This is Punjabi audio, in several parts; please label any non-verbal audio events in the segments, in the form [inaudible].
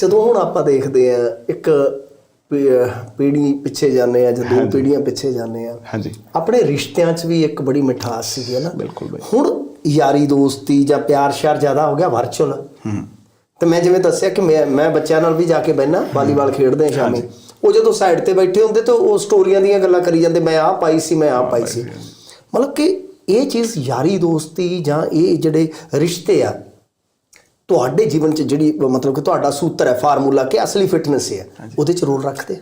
ਜਦੋਂ ਹੁਣ ਆਪਾਂ ਦੇਖਦੇ ਆ ਇੱਕ ਪੀ- ਪੀੜ੍ਹੀ ਪਿੱਛੇ ਜਾਂਦੇ ਆ ਜਾਂ ਦੋ ਪੀੜ੍ਹੀਆਂ ਪਿੱਛੇ ਜਾਂਦੇ ਆ ਹਾਂਜੀ। ਆਪਣੇ ਰਿਸ਼ਤਿਆਂ 'ਚ ਵੀ ਇੱਕ ਬੜੀ ਮਿਠਾਸ ਸੀਗੀ ਹੈ ਨਾ? ਬਿਲਕੁਲ ਬਾਈ। ਹੁਣ ਯਾਰੀ ਦੋਸਤੀ ਜਾਂ ਪਿਆਰ ਸ਼ਿਆਰ ਜ਼ਿਆਦਾ ਹੋ ਗਿਆ ਵਰਚੁਅਲ ਹੂੰ। ਤੇ ਮੈਂ ਜਿਵੇਂ ਦੱਸਿਆ ਕਿ ਮੈਂ ਮੈਂ ਬੱਚਿਆਂ ਨਾਲ ਵੀ ਜਾ ਕੇ ਬਹਿਣਾ ਵਾਲੀਬਾਲ ਖੇਡਦੇ ਆ ਸ਼ਾਮੀ। ਉਹ ਜਦੋਂ ਸਾਈਡ ਤੇ ਬੈਠੇ ਹੁੰਦੇ ਤਾਂ ਉਹ ਸਟੋਰੀਆਂ ਦੀਆਂ ਗੱਲਾਂ ਕਰੀ ਜਾਂਦੇ ਮੈਂ ਆਹ ਪਾਈ ਸੀ ਮੈਂ ਆਹ ਪਾਈ ਸੀ। ਮਤਲਬ ਕਿ ਇਹ ਚੀਜ਼ ਯਾਰੀ ਦੋਸਤੀ ਜਾਂ ਇਹ ਜਿਹੜੇ ਰਿਸ਼ਤੇ ਆ ਤੁਹਾਡੇ ਜੀਵਨ 'ਚ ਜਿਹੜੀ ਮਤਲਬ ਕਿ ਤੁਹਾਡਾ ਸੂਤਰ ਹੈ ਫਾਰਮੂਲਾ ਕਿ ਅਸਲੀ ਫਿਟਨੈਸ ਹੈ ਉਹਦੇ 'ਚ ਰੋਲ ਰੱਖਦੇ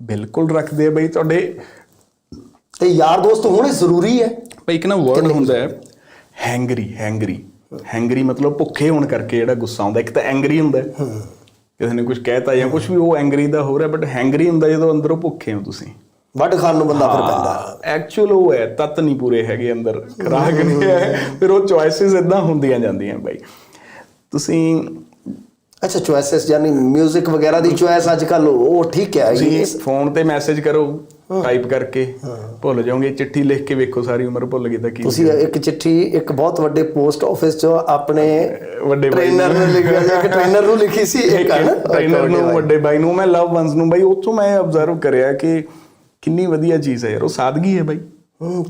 ਬਿਲਕੁਲ ਰੱਖਦੇ ਆ ਬਈ ਤੁਹਾਡੇ। ਤੇ ਯਾਰ ਦੋਸਤ ਹੋਣੇ ਜ਼ਰੂਰੀ ਹੈ? ਬਈ ਇੱਕ ਨਾ ਵਰਡ ਹੁੰਦਾ ਹੈ ਹੈਂਗਰੀ ਹੈਂਗਰੀ ਹੈਂਗਰੀ ਮਤਲਬ ਭੁੱਖੇ ਹੋਣ ਕਰਕੇ ਜਿਹੜਾ ਗੁੱਸਾ ਆਉਂਦਾ ਇੱਕ ਤਾਂ ਐਂਗਰੀ ਹੁੰਦਾ ਹੈ। ਕਿਸੇ ਨੇ ਕੁਝ ਕਹਿਤਾ ਜਾਂ ਕੁਝ ਵੀ ਉਹ ਐਂਗਰੀ ਦਾ ਹੋ ਰਿਹਾ ਬਟ ਹੈਂਗਰੀ ਹੁੰਦਾ ਜਦੋਂ ਅੰਦਰੋਂ ਭੁੱਖੇ ਹੋ ਤੁਸੀਂ। ਵੱਡ ਖਾਣ ਨੂੰ ਬੰਦਾ ਫਿਰ ਪੈਂਦਾ। ਐਕਚੁਅਲ ਉਹ ਹੈ ਤੱਤ ਨਹੀਂ ਪੂਰੇ ਹੈਗੇ ਅੰਦਰ ਖਰਾਕ ਨਹੀਂ ਹੈ। ਫਿਰ ਉਹ ਚੋਇਸਸ ਇਦਾਂ ਹੁੰਦੀਆਂ ਜਾਂਦੀਆਂ ਬਾਈ। ਤੁਸੀਂ ਅੱਛਾ ਚੁਆਇਸਸ ਯਾਨੀ 뮤직 ਵਗੈਰਾ ਦੀ ਚੁਆਇਸ ਅੱਜ ਕੱਲ ਉਹ ਠੀਕ ਹੈ ਇਹ- ਫੋਨ ਤੇ ਮੈਸੇਜ ਕਰੋ ਟਾਈਪ ਕਰਕੇ ਭੁੱਲ ਜਾਓਗੇ ਚਿੱਠੀ ਲਿਖ ਕੇ ਵੇਖੋ ਸਾਰੀ ਉਮਰ ਭੁੱਲ ਗਈ ਤਾਂ ਕੀ ਤੁਸੀਂ ਇੱਕ ਚਿੱਠੀ ਇੱਕ ਬਹੁਤ ਵੱਡੇ ਪੋਸਟ ਆਫਿਸ 'ਚ ਆਪਣੇ ਵੱਡੇ ਟ੍ਰੇਨਰ ਨੂੰ। ਲਿਖਿਆ ਜਾਂ ਕਿ ਟ੍ਰੇਨਰ ਨੂੰ ਲਿਖੀ ਸੀ ਇੱਕ ਟ੍ਰੇਨਰ ਨੂੰ। ਵੱਡੇ ਬਾਈ ਨੂੰ ਮੈਂ ਲਵ ਵਨਸ ਨੂੰ ਬਾਈ ਉੱਥੋਂ ਮੈਂ ਆਬਜ਼ਰਵ ਕਰਿਆ ਕਿ ਕਿੰਨੀ ਵਧੀਆ ਚੀਜ਼ ਹੈ ਯਾਰ ਉਹ ਸਾਦਗੀ ਹੈ ਬਾਈ।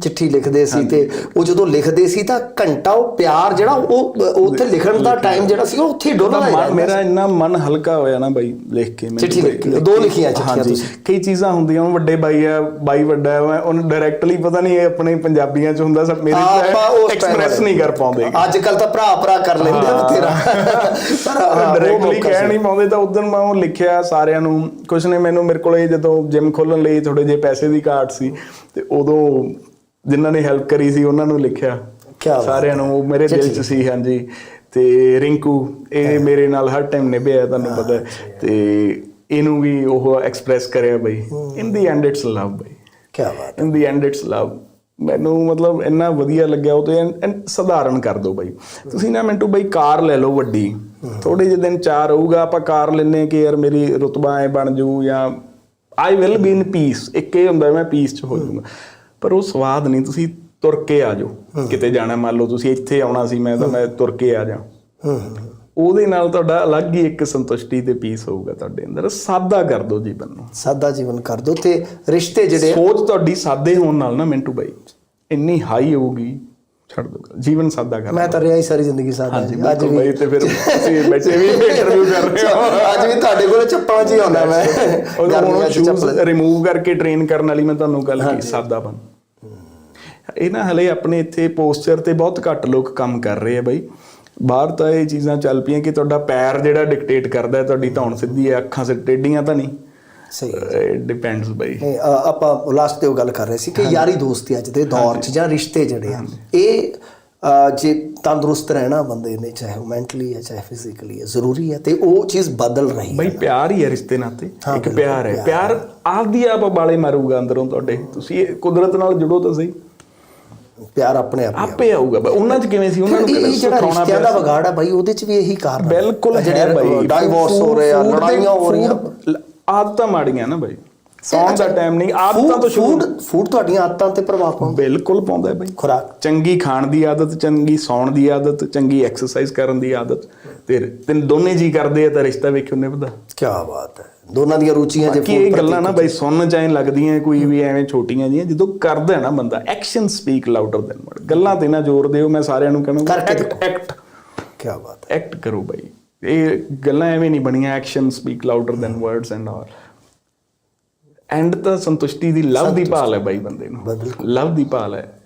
ਚਿੱਠੀ ਲਿਖਦੇ ਸੀ ਤੇ ਉਹ ਜਦੋਂ ਲਿਖਦੇ ਸੀ ਤਾਂ ਘੰਟਾ ਉਹ ਪਿਆਰ ਜਿਹੜਾ ਉਹ ਉੱਥੇ ਲਿਖਣ ਦਾ ਟਾਈਮ ਜਿਹੜਾ ਸੀ ਉਹ ਉੱਥੇ ਡੋਲਦਾ ਮੇਰਾ ਇੰਨਾ ਮਨ ਹਲਕਾ ਹੋਇਆ ਨਾ ਬਾਈ ਲਿਖ ਕੇ ਮੈਨੂੰ ਚਿੱਠੀ ਲਿਖ ਦੋ। ਲਿਖੀਆਂ ਚਿੱਠੀਆਂ ਤੁਸੀਂ। ਕਈ ਚੀਜ਼ਾਂ ਹੁੰਦੀਆਂ ਉਹ ਵੱਡੇ ਬਾਈ ਆ ਬਾਈ ਵੱਡਾ ਹੈ ਮੈਂ ਉਹਨੂੰ ਡਾਇਰੈਕਟਲੀ ਪਤਾ ਨਹੀਂ ਇਹ ਆਪਣੇ ਪੰਜਾਬੀਆਂ ਚ ਹੁੰਦਾ ਸਭ ਮੇਰੇ ਐਕਸਪ੍ਰੈਸ। ਨਹੀਂ ਕਰ ਪਾਉਂਦੇ ਅੱਜ ਕੱਲ ਤਾਂ ਭਰਾ ਭਰਾ ਕਰ ਲੈਂਦੇ ਆ ਬਥੇਰਾ ਪਰ ਡਾਇਰੈਕਟਲੀ ਕਹਿ। ਨਹੀਂ ਪਾਉਂਦੇ ਤਾਂ ਉਦੋਂ ਮੈਂ ਉਹ ਲਿਖਿਆ ਸਾਰਿਆਂ ਨੂੰ ਕੁਛ ਨੇ ਮੈਨੂੰ ਮੇਰੇ ਕੋਲੇ ਜਦੋਂ ਜਿਮ ਖੋਲਣ ਲਈ ਥੋੜੇ ਜਿਹੇ ਪੈਸੇ ਦੀ ਘਾਟ ਸੀ ਤੇ ਉਦੋਂ ਜਿਨ੍ਹਾਂ ਨੇ ਹੈਲਪ ਕਰੀ ਸੀ ਉਹਨਾਂ ਨੂੰ ਲਿਖਿਆ। ਸਾਰਿਆਂ ਨੂੰ ਉਹ ਮੇਰੇ ਦਿਲ 'ਚ ਸੀ ਹਾਂਜੀ। ਤੇ ਰਿੰਕੂ ਇਹ ਮੇਰੇ ਨਾਲ ਹਰ ਟਾਈਮ ਨਿਭਿਆ ਤੁਹਾਨੂੰ ਪਤਾ। ਤੇ ਇਹਨੂੰ ਵੀ ਉਹ ਐਕਸਪ੍ਰੈਸ ਕਰਿਆ ਬਈ। In the end it's love ਬਈ। ਕੀ ਬਾਤ in the end it's love ਮੈਨੂੰ ਮਤਲਬ ਇੰਨਾ ਵਧੀਆ ਲੱਗਿਆ ਉਹ ਤੇ ਸਧਾਰਨ ਕਰ ਦੋ ਬਾਈ। ਤੁਸੀਂ ਨਾ ਮਿੰਟੂ ਬਾਈ ਕਾਰ ਲੈ ਲਓ ਵੱਡੀ। ਥੋੜੇ ਜਿਹੇ ਦਿਨ ਚਾਰ ਰਹੂਗਾ ਆਪਾਂ ਕਾਰ ਲੈਨੇ ਕਿ ਯਾਰ ਮੇਰੀ ਰੁਤਬਾ ਐ ਬਣ ਜੂ ਜਾਂ I will be in peace ਇੱਕ ਇਹ ਹੁੰਦਾ ਮੈਂ ਪੀਸ ਚ ਹੋ। ਜਾਊਗਾ। ਪਰ ਉਹ ਸਵਾਦ ਨਹੀਂ ਤੁਸੀਂ ਤੁਰ ਕੇ ਆ ਜਾਓ। ਕਿਤੇ ਜਾਣਾ ਮੰਨ ਲਓ ਤੁਸੀਂ ਇੱਥੇ ਆਉਣਾ ਸੀ ਮੈਂ ਤਾਂ ਮੈਂ ਤੁਰ ਕੇ ਆ ਜਾ ਉਹਦੇ ਨਾਲ ਤੁਹਾਡਾ ਅਲੱਗ ਹੀ ਇੱਕ ਸੰਤੁਸ਼ਟੀ ਤੇ ਪੀਸ ਹੋਊਗਾ ਤੁਹਾਡੇ ਅੰਦਰ। ਸਾਦਾ ਕਰ ਦਿਓ ਜੀਵਨ ਨੂੰ। ਸਾਦਾ ਜੀਵਨ ਕਰ ਦੋ ਤੇ ਰਿਸ਼ਤੇ ਜਿਹੜੇ ਸੋਚ ਤੁਹਾਡੀ ਸਾਦੇ ਹੋਣ ਨਾਲ ਨਾ ਮਿੰਟੂ ਬਾਈ। ਇੰਨੀ ਹਾਈ ਹੋਊਗੀ। ਛੱਡ ਦੋ ਜੀਵਨ ਸਾਦਾ ਕਰ ਮੈਂ ਤਾਂ ਰਿਹਾ ਹੀ ਸਾਰੀ ਜ਼ਿੰਦਗੀ ਸਾਦਾ ਹਾਂਜੀ ਜੀ। ਬਿਲਕੁਲ ਬਾਈ ਤੇ ਫਿਰ ਤੁਸੀਂ ਬੈਠੇ ਵੀ [laughs] ਇੰਟਰਵਿਊ ਕਰ ਰਹੇ ਹੋ। ਅੱਜ ਵੀ ਤੁਹਾਡੇ ਕੋਲ ਚੱਪਲਾਂ 'ਚ ਹੀ ਆਉਣਾ ਮੈਂ। ਉਹਨੂੰ ਸ਼ੂਜ਼ ਰਿਮੂਵ ਕਰਕੇ ਟ੍ਰੇਨ ਕਰਨ ਵਾਲੀ ਮੈਂ ਤੁਹਾਨੂੰ ਗੱਲ ਕੀ ਸਾਦਾਪਨ। ਇਹ ਨਾ ਹਲੇ ਆਪਣੇ ਇੱਥੇ ਪੋਸਚਰ ਤੇ ਬਹੁਤ ਘੱਟ ਲੋਕ ਕੰਮ ਕਰ ਰਹੇ ਆ ਬਾਈ। ਬਾਹਰ ਤਾਂ ਇਹ ਚੀਜ਼ਾਂ ਚੱਲ ਪਈਆਂ ਕਿ ਤੁਹਾਡਾ ਪੈਰ ਜਿਹੜਾ ਡਿਕਟੇਟ ਕਰਦਾ ਹੈ ਤੁਹਾਡੀ ਧੌਣ ਸਿੱਧੀ ਹੈ ਅੱਖਾਂ ਸਿਰ ਟੇਢੀਆਂ ਤਾਂ ਨਹੀਂ। ਸਹੀ ਇਟ ਡਿਪੈਂਡਸ ਬਾਈ। ਆਪਾਂ ਲਾਸਟ ਤੇ ਉਹ ਗੱਲ ਕਰ ਰਹੇ ਸੀ ਕਿ ਯਾਰੀ ਦੋਸਤੀ ਅੱਜ ਦੇ ਦੌਰ 'ਚ ਜਾਂ ਰਿਸ਼ਤੇ ਜਿਹੜੇ ਆ। ਇਹ ਜੇ ਤੰਦਰੁਸਤ ਰਹਿਣਾ ਬੰਦੇ ਨੇ ਚਾਹੇ ਮੈਂਟਲੀ ਹੈ ਚਾਹੇ ਫਿਜ਼ੀਕਲੀ ਹੈ ਜ਼ਰੂਰੀ ਹੈ ਤੇ ਉਹ ਚੀਜ਼ ਬਦਲ ਰਹੀ ਹੈ ਬਈ ਪਿਆਰ ਹੀ ਹੈ ਰਿਸ਼ਤੇ ਨਾਤੇ। ਇੱਕ ਪਿਆਰ ਹੈ। ਪਿਆਰ। ਆਪਦੀ ਆਪ ਬਾਲੇ ਮਾਰੂਗਾ ਅੰਦਰੋਂ ਤੁਹਾਡੇ। ਤੁਸੀਂ ਕੁਦਰਤ ਨਾਲ ਜੁੜੋ ਤਾਂ ਸਹੀ। ਪਿਆਰ ਆਪਣੇ ਆਪ ਆਪੇ ਆਊਗਾ ਬਈ। ਉਹਨਾਂ 'ਚ ਕਿਵੇਂ ਸੀ? ਉਹਨਾਂ ਨੂੰ ਕਿਹੜਾ ਜਿਹੜਾ ਸਿਖਾਉਣਾ ਪਿਆ ਦਾ ਵਿਗਾੜ ਆ ਬਾਈ ਉਹਦੇ 'ਚ ਵੀ ਇਹੀ ਕਾਰਨ। ਬਿਲਕੁਲ ਬਾਈ। ਡਾਈਵੋਰਸ ਹੋ ਰਹੇ ਆ ਲੜਾਈਆਂ ਹੋ ਰਹੀਆਂ। ਆਦਤਾਂ ਮਾੜੀਆਂ ਨਾ ਬਾਈ। ਸੌਣ ਦਾ ਟਾਈਮ ਨਹੀਂ ਆਦਤਾਂ ਤੋਂ ਸ਼ੁਰੂ ਫੂਡ ਫੂਡ ਤੁਹਾਡੀਆਂ ਆਦਤਾਂ ਤੇ ਪ੍ਰਭਾਵ ਪਾਉਂਦਾ। ਬਿਲਕੁਲ ਪਾਉਂਦਾ ਹੈ ਬਾਈ। ਖੁਰਾਕ। ਚੰਗੀ ਖਾਣ ਦੀ ਆਦਤ ਚੰਗੀ ਸੌਣ ਦੀ ਆਦਤ ਚੰਗੀ ਐਕਸਰਸਾਈਜ਼ ਕਰਨ ਦੀ ਆਦਤ। ਤੇ ਤੇ ਦੋਨੇ ਜੀ ਕਰਦੇ ਆ ਤਾਂ ਰਿਸ਼ਤਾ ਵੇਖਿਓ ਨਿਭਦਾ। ਕੀ ਬਾਤ ਹੈ। ਦੋਨਾਂ ਦੀਆਂ ਰੁਚੀਆਂ ਜੇ ਕਿ ਇਹ ਗੱਲਾਂ ਨਾ ਬਾਈ ਸੁਣਨ ਚਾਹੇ ਲੱਗਦੀਆਂ ਕੋਈ ਵੀ ਐਵੇਂ ਛੋਟੀਆਂ ਜੀਆਂ ਜਦੋਂ ਕਰਦਾ ਹੈ ਨਾ ਬੰਦਾ action speak louder than word ਗੱਲਾਂ ਤੇ ਨਾ ਜ਼ੋਰ ਦਿਓ ਮੈਂ ਸਾਰਿਆਂ ਨੂੰ ਕਰਕੇ ਐਕਟ ਐਕਟ ਕੀ ਬਾਤ ਹੈ। ਐਕਟ ਕਰੋ ਬਾਈ। ਇਹ ਗੱਲਾਂ ਐਵੇਂ ਨਹੀਂ ਬਣੀਆਂ action speak louder than words and all and ਤਾਂ ਸੰਤੁਸ਼ਟੀ ਦੀ ਲਵ ਦੀ ਭਾਲ ਹੈ ਬਾਈ ਬੰਦੇ ਨੂੰ। ਲਵ ਦੀ ਭਾਲ ਹੈ।